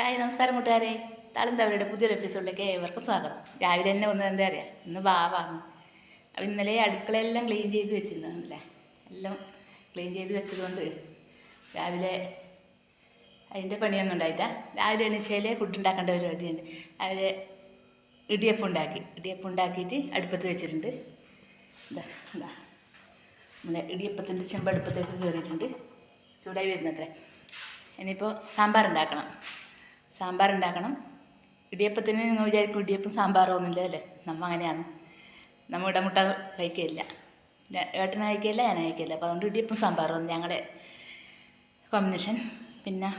Hi നമസ്കാരം കൂട്ടുകാരെ. താളന്തവരുടെ പുതിയൊരു എപ്പിസോഡിലേക്ക് ഏവർക്കും സ്വാഗതം. രാവിലെ തന്നെ ഒന്ന് എന്താ അറിയാം? ഇന്ന് ബാവാണ്. അപ്പം ഇന്നലെ അടുക്കളയെല്ലാം ക്ലീൻ ചെയ്ത് വെച്ചിരുന്നല്ലേ എല്ലാം ക്ലീൻ ചെയ്ത് വെച്ചതുകൊണ്ട് രാവിലെ അതിന്റെ പണിയൊന്നും ഉണ്ടായിട്ടാ രാവിലെ എണീച്ചാലേ ഫുഡ് ഉണ്ടാക്കേണ്ട പരിപാടിയുണ്ട്. രാവിലെ ഇടിയപ്പം ഉണ്ടാക്കി. ഇടിയപ്പം ഉണ്ടാക്കിയിട്ട് അടുപ്പത്ത് വെച്ചിട്ടുണ്ട്. എന്താ എന്താ നമ്മുടെ ഇടിയപ്പത്തിന്റെ ചെമ്പടുപ്പത്തേക്ക് കയറിയിട്ടുണ്ട് ചൂടായി വരുന്നത്രേ. ഇനിയിപ്പോൾ സാമ്പാർ ഉണ്ടാക്കണം. സാമ്പാർ ഉണ്ടാക്കണം ഇടിയപ്പത്തിന് നിങ്ങൾ വിചാരിക്കും ഇടിയപ്പം സാമ്പാറൊന്നുമില്ല അല്ലേ? നമ്മൾ അങ്ങനെയാണ്. നമ്മൾ ഇടമുട്ട കഴിക്കില്ല ഏട്ടന് കഴിക്കില്ല ഞാൻ കഴിക്കില്ല അപ്പോൾ അതുകൊണ്ട് ഇടിയപ്പം സാമ്പാറും ഞങ്ങളുടെ കോമ്പിനേഷൻ പിന്നെ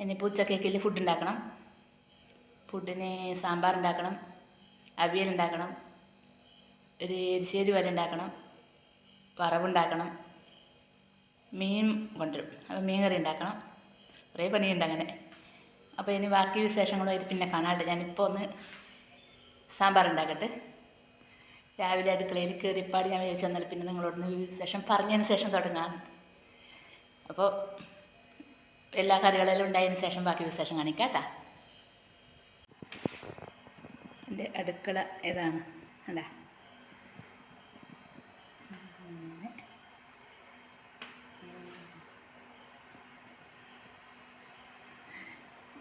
ഇനിയിപ്പോൾ ഉച്ചക്കേക്കിൽ ഫുഡ് ഉണ്ടാക്കണം. ഫുഡിന് സാമ്പാർ ഉണ്ടാക്കണം അവിയൽ ഉണ്ടാക്കണം ഒരു എരിശ്ശേരി വല ഉണ്ടാക്കണം. വറവുണ്ടാക്കണം. മീൻ കൊണ്ടുവരും. അപ്പോൾ മീൻ കറി ഉണ്ടാക്കണം. കുറേ പണിയുണ്ട് അങ്ങനെ. അപ്പോൾ ഇനി ബാക്കി വിശേഷങ്ങളുമായിട്ട് പിന്നെ കാണാട്ടെ ഞാനിപ്പോൾ ഒന്ന് സാമ്പാർ ഉണ്ടാക്കട്ടെ. രാവിലെ അടുക്കളയിൽ കയറിപ്പാട് ഞാൻ വിചാരിച്ചു വന്നാൽ പിന്നെ നിങ്ങളോടൊന്ന് വിശേഷം പറഞ്ഞതിന് ശേഷം തുടങ്ങാം. അപ്പോൾ എല്ലാ കറികളെല്ലാം ഉണ്ടായതിന് ശേഷം ബാക്കി വിശേഷം കാണിക്കാട്ടാ കേട്ടോ. എന്റെ അടുക്കള ഏതാണ്? അല്ല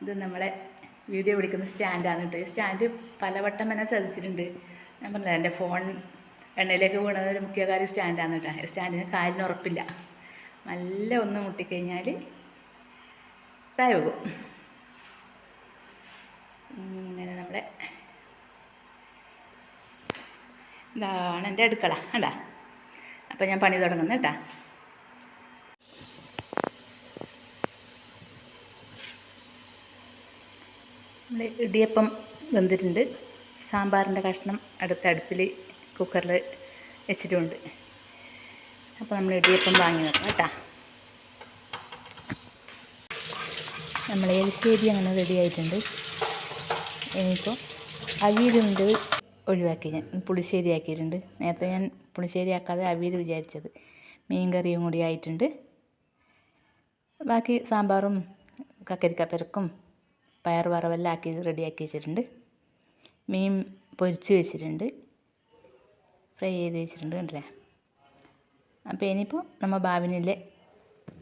ഇത് നമ്മളെ വീഡിയോ പിടിക്കുന്ന സ്റ്റാൻഡാണ് കേട്ടോ ഈ സ്റ്റാൻഡ് പലവട്ടം എന്നെ ചതിച്ചിട്ടുണ്ട്. ഞാൻ പറഞ്ഞില്ല എന്റെ ഫോൺ എണ്ണയിലേക്ക് വീണത് ഒരു മുഖ്യ കാര്യം സ്റ്റാൻഡാണ് കേട്ടോ സ്റ്റാൻഡിന് കാലിന് ഉറപ്പില്ല. നല്ല ഒന്ന് മുട്ടിക്കഴിഞ്ഞാൽ താഴെ പോകും. ഇങ്ങനെ നമ്മുടെ ഇതാണ് എന്റെ അടുക്കള. കണ്ടാ? അപ്പം ഞാൻ പണി തുടങ്ങുന്നു കേട്ടാ. നമ്മൾ ഇടിയപ്പം വെന്തിട്ടുണ്ട്. സാമ്പാറിന്റെ കഷ്ണം അടുത്ത അടുപ്പിൽ കുക്കറിൽ വെച്ചിട്ടുണ്ട്. അപ്പോൾ നമ്മൾ ഇടിയപ്പം വാങ്ങി നോക്കാം കേട്ടോ. നമ്മൾ എലിശ്ശേരി അങ്ങനെ റെഡി ആയിട്ടുണ്ട്. ഇനിയിപ്പോൾ അവിയലുണ്ട് ഒഴിവാക്കി ഞാൻ പുളിശ്ശേരി ആക്കിയിട്ടുണ്ട്. നേരത്തെ ഞാൻ പുളിശ്ശേരി ആക്കാതെ അവിയൽ വിചാരിച്ചത്. മീൻ കറിയും കൂടി ആയിട്ടുണ്ട്. ബാക്കി സാമ്പാറും കക്കരിക്കപ്പരക്കും പയർ വറവെല്ലാം ആക്കി റെഡിയാക്കി വെച്ചിട്ടുണ്ട്. മീൻ പൊരിച്ച് വെച്ചിട്ടുണ്ട്. ഫ്രൈ ചെയ്ത് വെച്ചിട്ടുണ്ട് കണ്ടില്ലേ? അപ്പോൾ ഇനിയിപ്പോൾ നമ്മൾ ബാവിനിലെ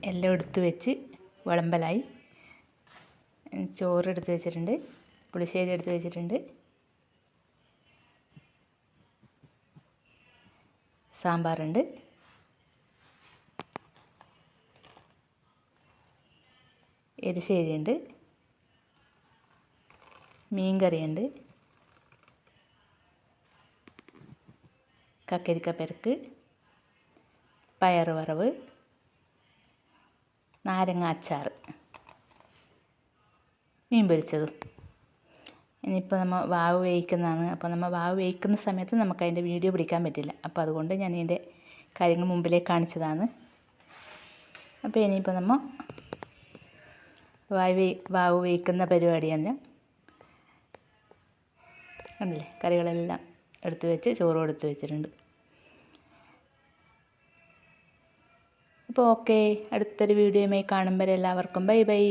എല്ലാം എടുത്ത് വെച്ച് വിളമ്പലായി. ചോറ് എടുത്ത് വെച്ചിട്ടുണ്ട്. പുളിശ്ശേരി എടുത്ത് വെച്ചിട്ടുണ്ട്. സാമ്പാറുണ്ട്. എരിശ്ശേരിയുണ്ട്. മീൻ കറിയുണ്ട് കക്കരിക്ക പെരക്ക് പയർ വറവ് നാരങ്ങ അച്ചാർ മീൻ പൊരിച്ചതും. ഇനിയിപ്പോൾ നമ്മൾ വാവ് വേവിക്കുന്നതാണ്. അപ്പോൾ നമ്മൾ വാവ് വേവിക്കുന്ന സമയത്ത് നമുക്ക് അതിന്റെ വീഡിയോ പിടിക്കാൻ പറ്റില്ല. അപ്പോൾ അതുകൊണ്ട് ഞാൻ ഇതിന്റെ കാര്യങ്ങൾ മുമ്പിലേക്ക് കാണിച്ചതാണ്. അപ്പോൾ ഇനിയിപ്പോൾ നമ്മൾ വാവ് വാവ് വേവിക്കുന്ന പരിപാടി കണ്ടില്ലേ കറികളെല്ലാം എടുത്ത് വെച്ച് ചോറും എടുത്ത് വെച്ചിട്ടുണ്ട്. അപ്പോൾ ഓക്കെ. അടുത്തൊരു വീഡിയോയുമായി കാണുമ്പോൾ എല്ലാവർക്കും. Bye bye.